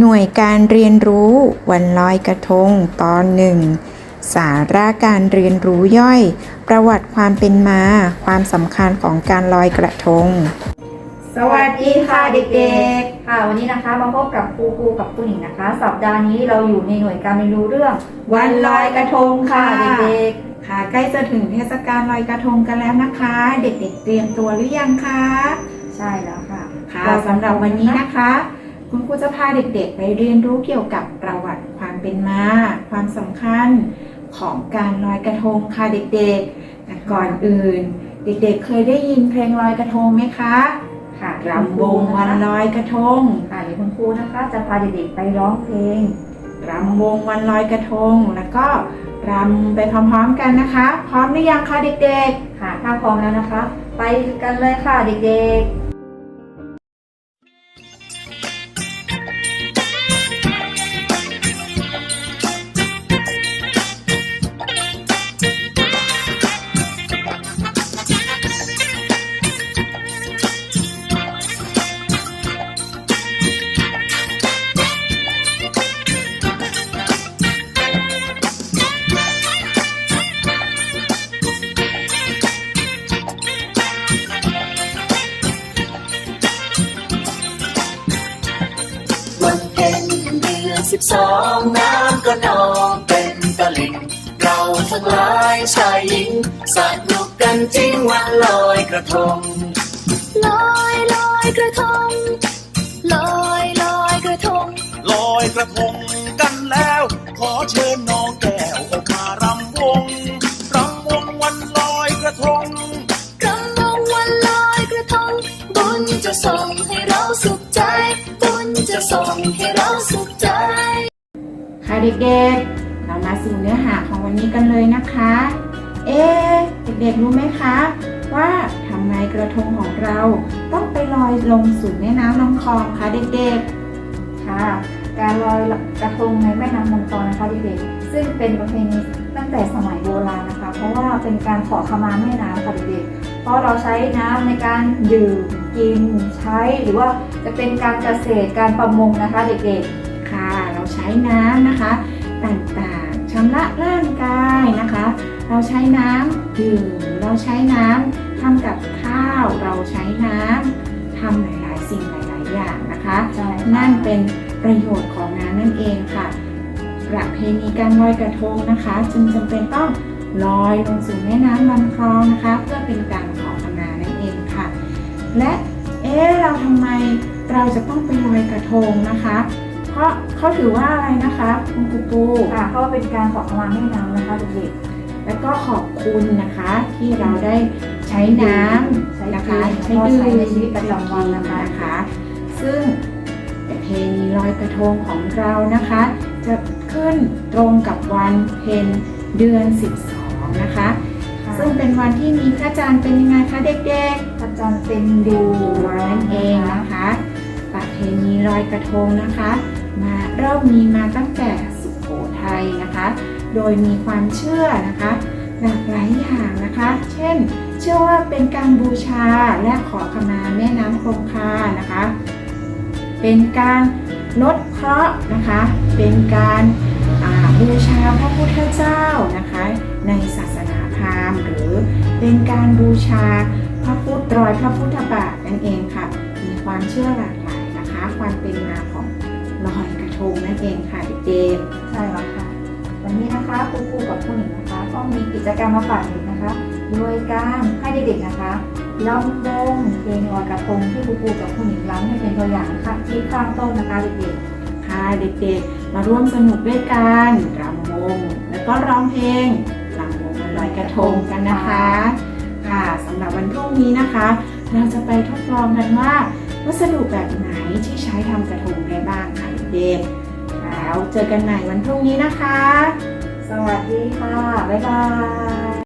หน่วยการเรียนรู้วันลอยกระทงตอนหนึ่งสาระการเรียนรู้ย่อย ประวัติความเป็นมา ความสำคัญของการลอยกระทง สวัสดีค่ะเด็กๆ ค่ะวันนี้นะคะมาพบกับครูครูกับครูหนิงนะคะ สัปดาห์นี้เราอยู่ในหน่วยการเรียนรู้เรื่อง วันลอยกระทงค่ะเด็กค่ะใกล้จะถึงเทศกาลลอยกระทงกันแล้วนะคะ เด็กๆ เตรียมตัวหรือยังคะๆใช่แล้วค่ะ ค่ะสำหรับวันนี้นะคะ คุณครูจะพาเด็กๆ ไปเรียนรู้เกี่ยวกับประวัติความเป็นมา ความสำคัญของการลอยกระทงค่ะเด็กๆแต่ก่อนอื่น เด็กๆ เคยได้ยินเพลงลอยกระทงไหมคะค่ะรำวงวันลอยกระทงค่ะเดี๋ยวคุณครูนะคะ จะพาเด็กๆไปร้องเพลงรำวงวันลอยกระทง แล้วก็รำไปพร้อมๆกันนะคะ พร้อมหรือยังคะเด็กๆ ค่ะถ้าพร้อมแล้วนะคะ ไปกันเลยค่ะเด็กวั สิบสองน้ำก็นองเป็นตะลิ่งเราทั้งหลายชายหญิงสนุกกันจริงวันลอยกระทง ลอยลอยกระทง ลอยลอยกระทง ลอยกระทง เด็กๆ เรามาสู่เนื้อหาของวันนี้กันเลยนะคะ เอ๊เด็กๆรู้ไหมคะ ว่าทำไมกระทงของเราต้องไปลอยลงสู่แม่น้ำลำคลองคะเด็กๆ ค่ะ การลอยกระทงในแม่น้ำลำคลองนะคะเด็กๆ ซึ่งเป็นประเพณีตั้งแต่สมัยโบราณนะคะ เพราะว่าเป็นการขอขมาแม่น้ำค่ะเด็กๆ เพราะเราใช้น้ำในการดื่มกินใช้หรือว่าจะเป็นการเกษตรการประมงนะคะเด็กๆ ใช้น้ำนะคะ ต่างๆชำระร่างกายนะคะ เราใช้น้ำดื่มเราใช้น้ำทำกับข้าว เราใช้น้ำทำหลายๆ สิ่งหลาย ๆ อย่างนะคะๆใช่นั่นเป็นประโยชน์ของน้ำนั่นเองค่ะ ประเพณีการลอยกระทงนะคะ จึงจำเป็นต้องลอยลงสู่แม่น้ำลำคลองนะคะ เพื่อเป็นการขอขมานั่นเองค่ะ และเอ๊ะเราทำไมเราจะต้องไปลอยกระทงนะคะ เพราะเขาถือว่าอะไรนะคะคุณครูปูค่ะเพราะว่าเป็นการขอขมาแม่น้ำนะคะเด็กแล้วก็ขอบคุณนะคะ ที่เราได้ใช้น้ำใช้นะคะกินแล้วก็ดื่มใช้ในชีวิตประจำวันนะคะนะคะซึ่งประเพณีลอยกระทงของเรานะคะ จะขึ้นตรงกับวันเพ็ญเดือน 12 นะคะๆซึ่งเป็นวันที่มีพระจันทร์เป็นยังไงคะเด็กพระจันทร์เต็มดๆวดูงนั่นเองนะคะประเพณีลอยกระทงนะคะ มาเริ่มมีมาตั้งแต่สุโขทัยนะคะ โดยมีความเชื่อนะคะหลากหลายอย่างนะคะ เช่น เชื่อว่าเป็นการบูชาและขอขมาแม่น้ำคงคานะคะ เป็นการลดเคราะห์นะคะ เป็นการาบูชาพระพุทธเจ้านะคะ ในศาสนาพราหมณ์หรือเป็นการบูชาพระพุทธรอยพระพุทธบาทนั่นเองค่ะ มีความเชื่อหลากหลายนะคะ ความเป็นมา ลอยกระทงนั่นเองค่ะเด็กๆใช่แล้วค่ะ วันนี้นะคะครูครูกับผู้หญิงนะคะ ก็มีกิจกรรมมาฝากเด็กนะคะ โดยการให้เด็กๆนะคะลำวงเพลงลอยกระทงที่ครูครูกับผู้หญิงร้องให้เป็นตัวอย่างค่ะที่ข้างต้นนะคะเด็กค่ะเด็กๆ มาร่วมสนุกด้วยกันรำวง แล้วก็ร้องเพลงรำวงวันลอยกระทงกันนะคะค่ะสำหรับวันพรุ่งนี้นะคะ เราจะไปทดลองกันว่าวัสดุแบบไหนที่ใช้ทำกระทงได้บ้างค่ะ เด็กๆแล้วเจอกันใหม่วันพรุ่งนี้นะคะ สวัสดีค่ะ บ๊ายบาย